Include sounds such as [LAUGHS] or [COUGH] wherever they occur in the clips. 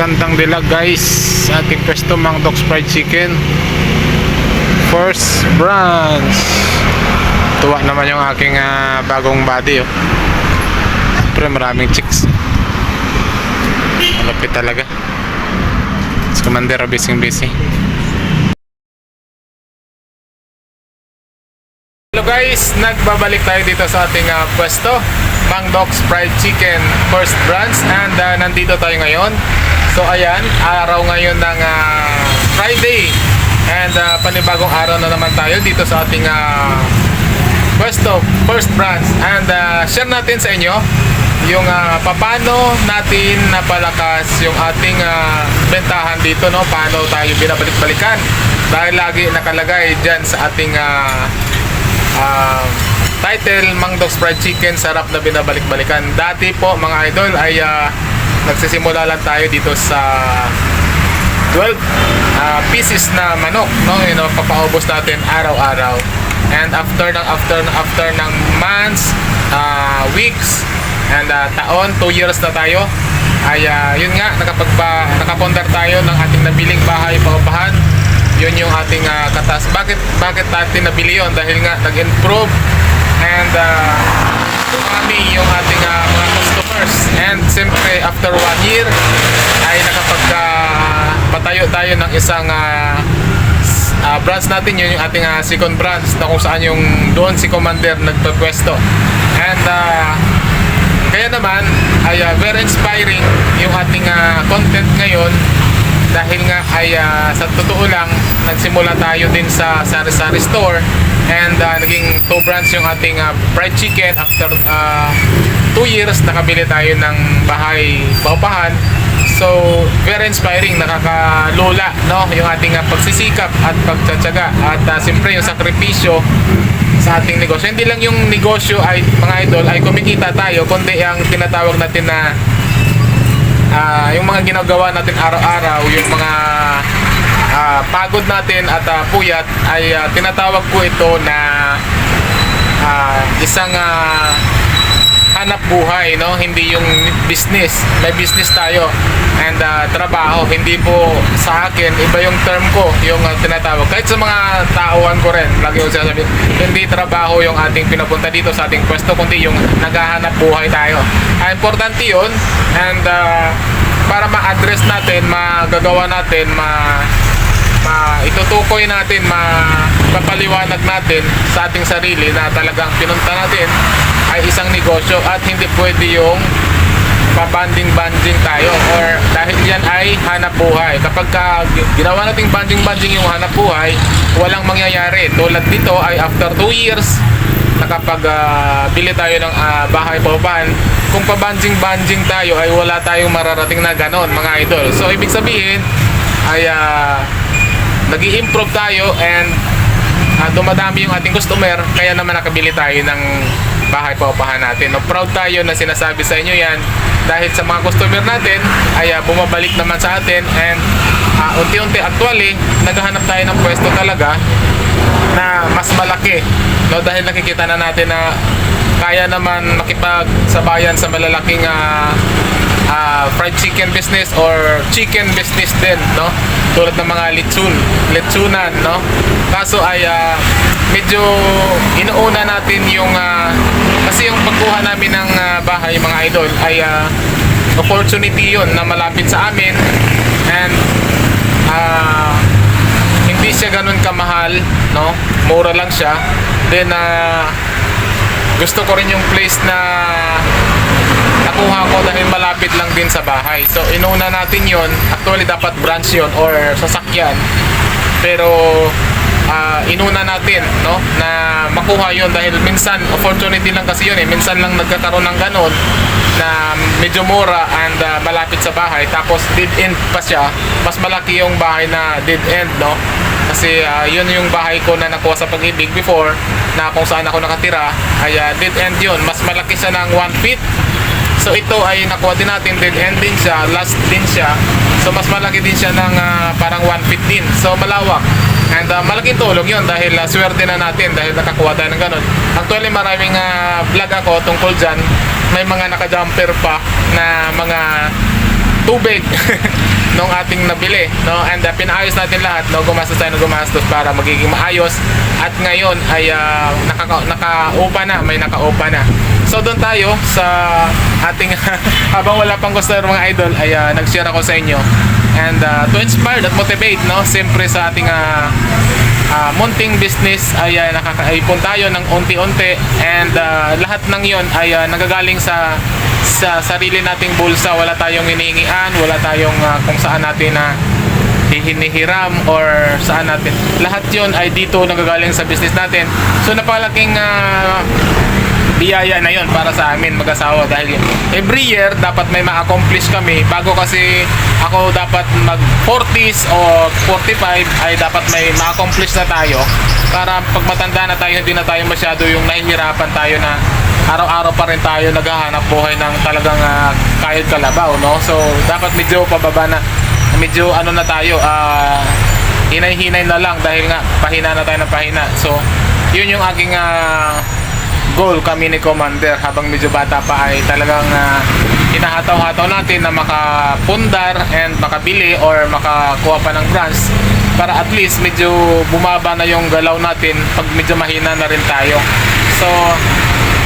Magandang dilag guys. Sa ating pwesto Mang Dogs Fried Chicken. First branch Tuwa naman yung aking ah, bagong body oh. Siyempre maraming chicks. Malapit talaga. Si Commander busy busy Hello guys, nagbabalik tayo dito sa ating ah, pwesto. Mang Dogs Fried Chicken First Branch and ah, nandito tayo ngayon So ayan, araw ngayon ng ah, Friday. And ah, panibagong araw na naman tayo dito sa ating ah, pwesto First Branch and ah, share natin sa inyo yung uh, paano natin napalakas yung ating ah, bentahan dito no? Paano tayo binabalik-balikan? Dahil lagi nakalagay dyan sa ating ah, Ah, title Mang Dogs Fried Chicken sarap na binabalik-balikan. Dati po mga idol ay ah, nagsisimula lang tayo dito sa 12 ah, pieces na manok no? You know papaubos natin araw-araw. And after ng after ng after ng months ah, weeks and ah, taon 2 years na tayo ay ah, yun nga nakapagpa nakapondar tayo ng ating nabiling bahay paupahan. Yun yung ating ah, katas. Bakit bakit natin nabili yun? Dahil nga nag-improve. And uh, dumami yung ating ah, mga customers. And siyempre after one year ay nakapagka patayo tayo ng isang s- ah, branch natin. Yun yung ating ah, second branch na kung saan yung doon si commander nagpapwesto. And ah, kaya naman ay ah, very inspiring yung ating ah, content ngayon. Dahil nga ay ah, sa totoo lang nagsimula tayo din sa sari-sari store and ah, naging two branch yung ating ah, fried chicken. After 2 years nakabili tayo ng bahay paupahan so very inspiring nakakalola no? Yung ating ah, pagsisikap at pagtsatsaga. At ah, siyempre yung sakripisyo sa ating negosyo. Hindi lang yung negosyo ay mga idol ay kumikita tayo kundi ang tinatawag natin na ah, yung mga ginagawa natin araw-araw, yung mga ah, pagod natin at ah, puyat ay ah, tinatawag ko ito na ah, isang ah, hanap buhay, no? Hindi yung business. May business tayo and ah, trabaho. Hindi po sa akin, iba yung term ko, yung ah, tinatawag. Kahit sa mga tauhan ko rin, lagi ko sinasabi, hindi trabaho yung ating pinapunta dito sa ating pwesto, kundi yung naghahanap buhay tayo. Ah, importante yun and ah, para ma-address natin, magagawa natin, ma ma itutukoy natin, mapapaliwanag natin sa ating sarili na talagang pinunta natin ay isang negosyo at hindi pwede yung pabanding-banding tayo or dahil yan ay hanap buhay. Kapag ka ginawa nating banding-banding yung hanap buhay, walang mangyayari. Tulad dito ay after 2 years, nakapag ah, bili tayo ng ah, bahay paupahan, kung pabanding-banding tayo ay wala tayong mararating na ganon mga idol. So ibig sabihin ay ah, nag improve tayo and ah, dumadami yung ating customer kaya naman nakabili tayo ng bahay paupahan natin. No, proud tayo na sinasabi sa inyo yan dahil sa mga customer natin ay ah, bumabalik naman sa atin and ah, unti-unti actually naghahanap tayo ng pwesto talaga na mas malaki no dahil nakikita na natin na kaya naman makipagsabayan sa malalaking ah, fried chicken business or chicken business din no tulad ng mga litsun litsunan no kaso ay ah, medyo inuuna natin yung ah, kasi yung pagkuha namin ng ah, bahay mga idol ay ah, opportunity yun na malapit sa amin and ah, hindi siya ganun kamahal, no? Mura lang siya. Then, ah, gusto ko rin yung place na nakuha ko dahil malapit lang din sa bahay. So, inuna natin yon Actually, dapat branch yon or sasakyan. Pero, ah, inuna natin, no? Na makuha yon dahil minsan, opportunity lang kasi yun eh. Minsan lang nagkakaroon ng ganun na medyo mura and ah, malapit sa bahay. Tapos, dead end pa siya. Mas malaki yung bahay na dead end, no? Kasi ah, yun yung bahay ko na nakuha sa pag-ibig before na kung saan ako nakatira ay ah, dead end yun. Mas malaki siya ng 1 feet. So ito ay nakuha din natin dead end din siya, last din siya. So mas malaki din siya ng ah, parang 1 feet din. So malawak. And ah, malaking tulong yun dahil ah, swerte na natin dahil nakakuha tayo ng ganun. Actually maraming ah, vlog ako tungkol dyan. May mga naka-jumper pa na mga tubig [LAUGHS] nung ating nabili no? And uh, pinaayos natin lahat no? Gumastos tayo ng gumastos para magiging maayos. At ngayon ay uh, nakaka nakaupa na may nakaupa na. So doon tayo sa ating [LAUGHS] habang wala pang customer mga idol ay uh, nag-share ako sa inyo. And uh, to inspire at motivate no? Siyempre sa ating uh, uh, munting business ay uh, nakakaipon tayo ng unti-unti. And uh, lahat ng yon ay uh, nagagaling sa sa sarili nating bulsa wala tayong iniingian wala tayong uh, kung saan natin na hinihiram or saan natin. Lahat yon ay dito nagagaling sa business natin. So napalaking uh, biyaya na yon para sa amin mag-asawa. Dahil every year dapat may ma-accomplish kami. Bago kasi ako dapat mag 40s o 45 ay dapat may ma-accomplish na tayo. Para pag matanda na tayo hindi na tayo masyado yung nahihirapan tayo na araw-araw pa rin tayo naghahanap buhay ng talagang uh, kayod kalabaw no so dapat medyo pababa na medyo ano na tayo ah hinay-hinay na lang dahil nga pahina na tayo ng pahina so yun yung aking ah, goal kami ni Commander habang medyo bata pa ay talagang uh, hinahataw-hataw natin na makapundar and makabili or makakuha pa ng grants para at least medyo bumaba na yung galaw natin pag medyo mahina na rin tayo. So,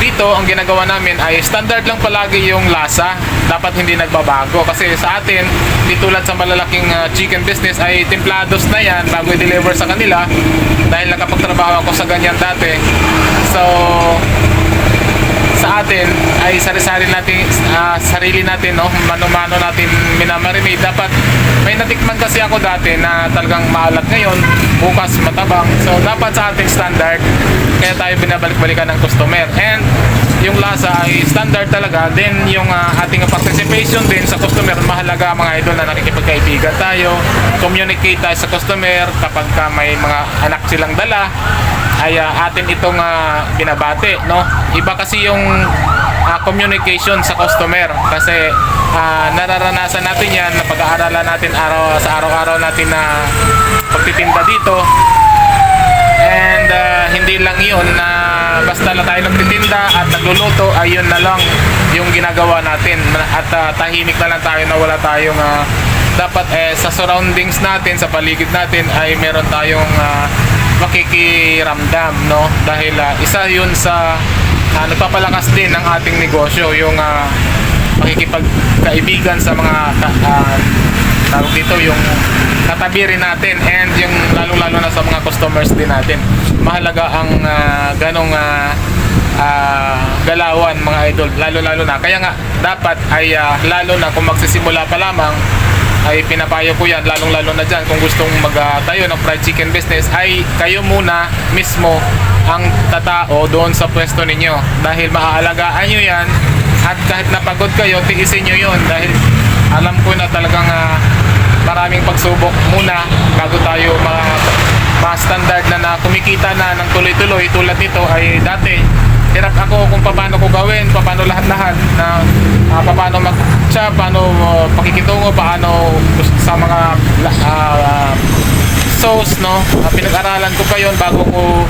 dito ang ginagawa namin ay standard lang palagi yung lasa. Dapat hindi nagbabago kasi sa atin, di tulad sa malalaking uh, chicken business ay templados na yan bago i-deliver sa kanila dahil nakapagtrabaho ako sa ganyan dati. So, atin ay sari-sari natin ah, sarili natin no? Mano-mano natin minamarinate. Dapat may natikman kasi ako dati na talagang maalat ngayon bukas matabang. So dapat sa ating standard kaya tayo binabalik-balikan ng customer. And yung lasa ay standard talaga. Then yung ah, ating participation din sa customer mahalaga mga idol na nakikipagkaibigan tayo. Communicate tayo sa customer kapag ka may mga anak silang dala ay ah, atin itong ah, binabate no? Iba kasi yung ah, communication sa customer kasi ah, nararanasan natin yan na pag-aaralan natin araw sa araw-araw natin na pagtitinda dito. And ah, hindi lang yun na basta lang tayo nagtitinda at nagluluto ayun na lang yung ginagawa natin. At ah, tahimik na lang tayo na wala tayong ah, dapat eh, sa surroundings natin sa paligid natin ay meron tayong ah, makikiramdam no dahil ah, isa yun sa ah, nagpapalakas din ng ating negosyo yung ah, makikipagkaibigan sa mga ah, tawag dito yung katabi rin natin and yung lalong-lalo na sa mga customers din natin. Mahalaga ang ah, ganong ah, ah, galawan mga idol, lalo-lalo na. Kaya nga dapat ay ah, lalo na kung magsisimula pa lamang ay pinapayo ko yan lalong-lalo na dyan. Kung gustong magtayo ng fried chicken business ay kayo muna mismo ang tatao doon sa pwesto ninyo. Dahil maaalagaan nyo yan at kahit napagod kayo tiisin nyo yon dahil alam ko na talagang ah, maraming pagsubok muna bago tayo ma ma standard na na kumikita na ng tuloy-tuloy. Tulad nito ay dati hirap ako kung paano ko gawin, paano lahat-lahat na uh, paano mag siya, paano uh, pakikitungo, paano sa mga uh, sauce, no? Uh, pinag-aralan ko pa yon bago ko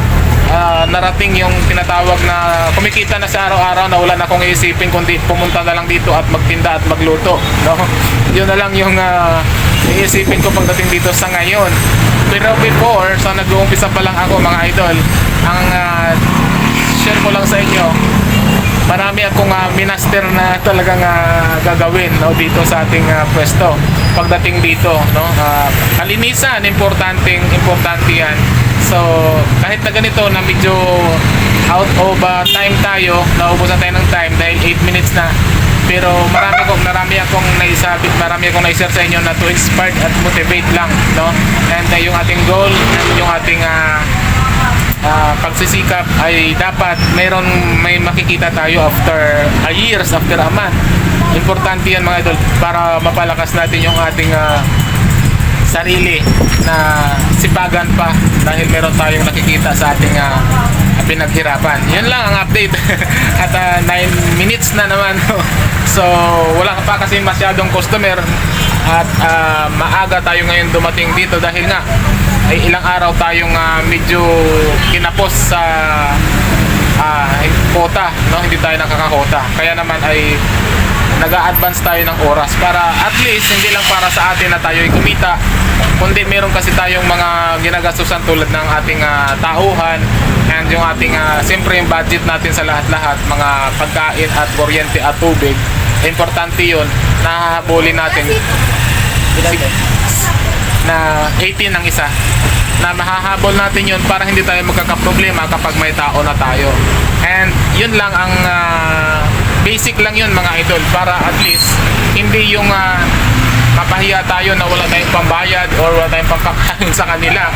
ah, narating yung tinatawag na kumikita na sa araw-araw na wala na akong iisipin kundi pumunta na lang dito at magtinda at magluto, no? [LAUGHS] Yun na lang yung ah, iisipin ko pagdating dito sa ngayon. Pero before, sa nag-uumpisa pa lang ako mga idol, ang ah, share ko lang sa inyo. Marami akong uh, minaster na talagang ah, gagawin no dito sa ating ah, pwesto pagdating dito no. Ah, kalinisan importanteng importante yan. So kahit na ganito na medyo out of ah, time tayo naubusan tayo ng time dahil 8 minutes na. Pero marami kong marami akong naisabit marami akong naishare sa inyo na to inspire at motivate lang no. And ah, yung ating goal and yung ating ah, ah, pagsisikap ay dapat mayroon may makikita tayo after a years after a month. Importante yan mga idol para mapalakas natin yung ating ah, sarili na sipagan pa dahil meron tayong nakikita sa ating ah, pinaghirapan. Yun lang ang update. [LAUGHS] At 9 minutes na naman. [LAUGHS] So wala pa kasi masyadong customer at ah, maaga tayo ngayon dumating dito dahil nga ay ilang araw tayong ah, medyo kinapos sa ah, kota, no? Hindi tayo nakakakota. Kaya naman ay nag-a-advance tayo ng oras para at least hindi lang para sa atin na tayo ay kumita kundi meron kasi tayong mga ginagastusan tulad ng ating ah, tauhan and yung ating ah, siyempre yung budget natin sa lahat-lahat mga pagkain at kuryente at tubig importante yun na hahabulin natin. Na 18 ang isa. Na mahahabol natin yun para hindi tayo magkakaproblema kapag may tao na tayo. And yun lang ang ah, basic lang yun mga idol para at least hindi yung ah, mapahiya tayo na wala tayong pambayad or wala tayong pampakain sa kanila.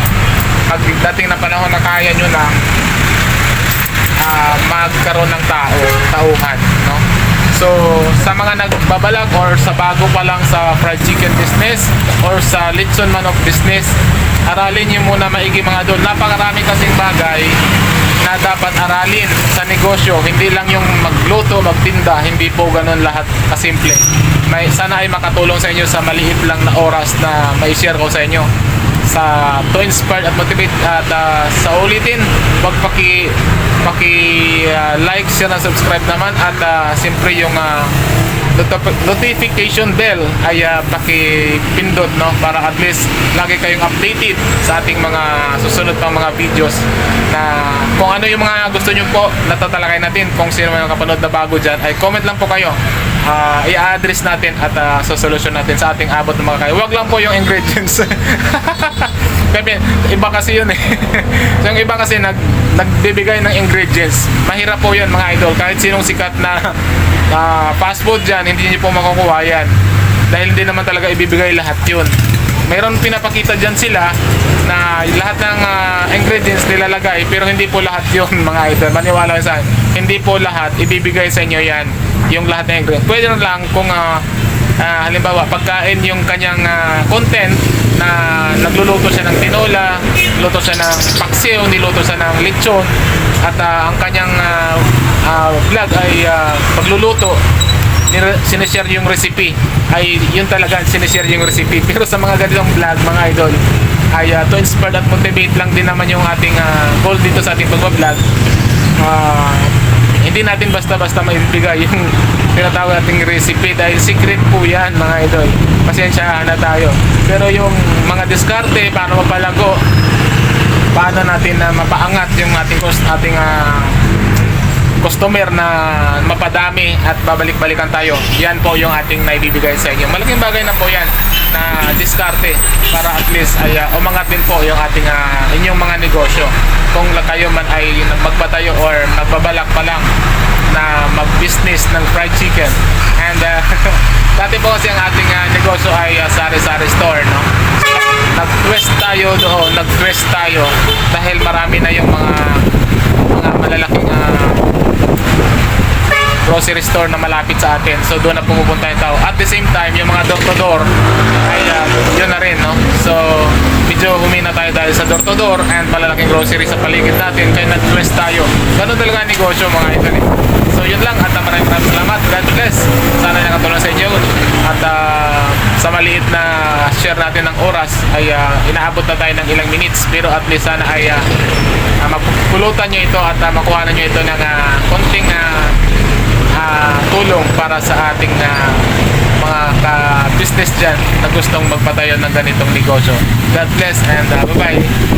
Pag dating na panahon na kaya nyo na ah, magkaroon ng tao, tauhan, no? So, sa mga nagbabalag or sa bago pa lang sa fried chicken business or sa lechon manok business, aralin niyo muna maigi mga doon. Napakarami kasing bagay na dapat aralin sa negosyo. Hindi lang yung magluto, magtinda, hindi po ganun lahat kasimple. May, sana ay makatulong sa inyo sa maliit lang na oras na may share ko sa inyo sa to inspire at motivate at ah, sa ulitin. Wag paki paki ah, like share and subscribe naman. At ah, siyempre yung not- notification bell ay ah, paki pindot no para at least lagi kayong updated sa ating mga susunod pang mga videos na kung ano yung mga gusto nyo po natatalakay natin kung sino man kapanood na bago dyan ay comment lang po kayo Ah, i-address natin at uh, solusyon natin sa ating abot ng mga kayo. Huwag lang po yung ingredients. [LAUGHS] Kasi iba kasi yun eh. so, [LAUGHS] yung iba kasi nag, nagbibigay ng ingredients. Mahirap po yun mga idol. Kahit sinong sikat na ah, fast food dyan, hindi niyo po makukuha yan. Dahil hindi naman talaga ibibigay lahat yun. Mayroon pinapakita dyan sila na lahat ng ah, ingredients nilalagay pero hindi po lahat yun [LAUGHS] mga idol. Maniwala sa. Hindi po lahat ibibigay sa inyo yan yung lahat ng ingredients. Pwede lang kung ah, ah, halimbawa pagkain yung kanyang ah, content na nagluluto siya ng tinola, luto siya ng paksiw, niluto siya ng lechon at ah, ang kanyang ah, ah, vlog ay ah, pagluluto sinishare yung recipe. Ay yun talaga sinishare yung recipe. [LAUGHS] Pero sa mga ganitong vlog mga idol ay ah, to inspire at motivate lang din naman yung ating ah, goal dito sa ating pagbablog. Ah, hindi natin basta-basta maibigay [LAUGHS] yung tinatawag nating recipe dahil secret po yan mga idol pasensya na tayo pero yung mga diskarte paano mapalago paano natin na mapaangat yung ating cost ating ah, customer na mapadami at babalik-balikan tayo. Yan po yung ating naibibigay sa inyo. Malaking bagay na po yan na diskarte para at least ay uh, umangat din po yung ating ah, inyong mga negosyo. Kung kayo man ay magpatayo or nagbabalak pa lang na mag-business ng fried chicken. And uh, [LAUGHS] dati po kasi ang ating ah, negosyo ay ah, sari-sari store, no? Nag-twist tayo doon, nag-twist tayo dahil marami na yung mga mga malalaking ah, grocery store na malapit sa atin. So doon na pumupunta yung tao. At the same time, yung mga door to door ay uh, yun na rin, no? So medyo humina tayo dahil sa door to door and malalaking grocery sa paligid natin. Kaya nag-twist tayo. Ganun talaga ang negosyo mga idol. Eh. So yun lang at uh, maraming maraming salamat. God bless. Sana nakatulong sa inyo. At uh, sa maliit na share natin ng oras ay uh, inaabot na tayo ng ilang minutes. Pero at least sana ay uh, uh, mapupulutan nyo ito at uh, makuha nyo ito ng uh, konting uh, ah, tulong para sa ating ah, mga ka-business dyan na gustong magpatayo ng ganitong negosyo. God bless and ah, bye-bye.